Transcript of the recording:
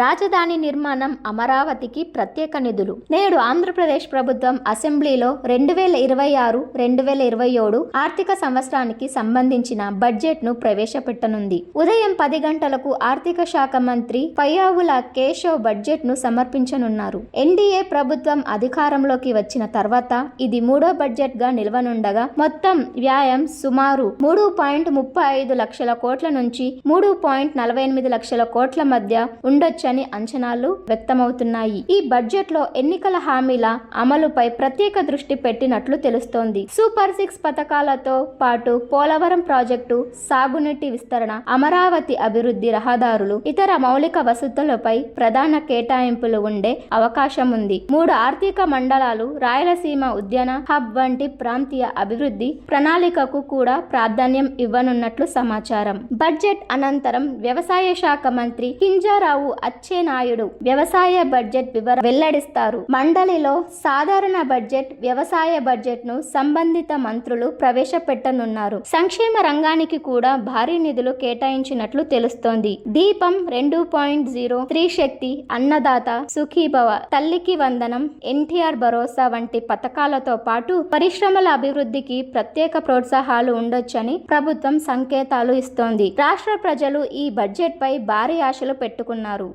రాజధాని నిర్మాణం అమరావతికి ప్రత్యేక నిధులు. నేడు ఆంధ్రప్రదేశ్ ప్రభుత్వం అసెంబ్లీలో రెండు వేల ఇరవై ఆరు రెండు వేల ఇరవై ఏడు ఆర్థిక సంవత్సరానికి సంబంధించిన బడ్జెట్ను ప్రవేశపెట్టనుంది. ఉదయం పది గంటలకు ఆర్థిక శాఖ మంత్రి పయ్యావుల కేశవ్ బడ్జెట్ను సమర్పించనున్నారు ఎన్డీఏ ప్రభుత్వం అధికారంలోకి వచ్చిన తర్వాత ఇది మూడో బడ్జెట్గా నిలవనుండగా మొత్తం వ్యాయం సుమారు మూడు పాయింట్ ముప్పై ఐదు లక్షల కోట్ల నుంచి మూడు పాయింట్ నలభై ఎనిమిది లక్షల కోట్ల మధ్య ఉండొచ్చని అంచనాలు వ్యక్తమవుతున్నాయి. ఈ బడ్జెట్లో ఎన్నికల హామీల అమలుపై ప్రత్యేక దృష్టి పెట్టినట్లు తెలుస్తోంది. సూపర్ సిక్స్ పథకాలతో పాటు పోలవరం ప్రాజెక్టు సాగునీటి విస్తరణ అమరావతి అభివృద్ధి రహదారులు ఇతర మౌలిక వసతులపై ప్రధాన కేటాయింపులు ఉండే అవకాశం ఉంది మూడు ఆర్థిక మండలాలు రాయలసీమ ఉద్యాన హబ్ వంటి ప్రాంతీయ అభివృద్ధి ప్రణాళికకు కూడా ప్రాధాన్యం ఇవ్వనున్నట్లు సమాచారం. బడ్జెట్ అనంతరం వ్యవసాయ శాఖ మంత్రి కింజారావు అచ్చెనాయుడు వ్యవసాయ బడ్జెట్ వివర వెల్లడిస్తారు. మండలిలో సాధారణ బడ్జెట్ వ్యవసాయ బడ్జెట్ను సంబంధిత మంత్రులు ప్రవేశపెట్టనున్నారు. సంక్షేమ రంగానికి కూడా భారీ నిధులు కేటాయించినట్లు తెలుస్తోంది. దీపం రెండు పాయింట్ జీరో స్త్రీ శక్తి అన్నదాత సుఖీభవ తల్లికి వందనం ఎన్టీఆర్ భరోసా వంటి పథకాలతో పాటు పరిశ్రమల అభివృద్ధికి ప్రత్యేక ప్రోత్సాహాలు ఉండొచ్చని ప్రభుత్వం సంకేతాలు ఇస్తోంది. రాష్ట్ర ప్రజలు ఈ బడ్జెట్ పై భారీ ఆశలు పెట్టుకున్నారు.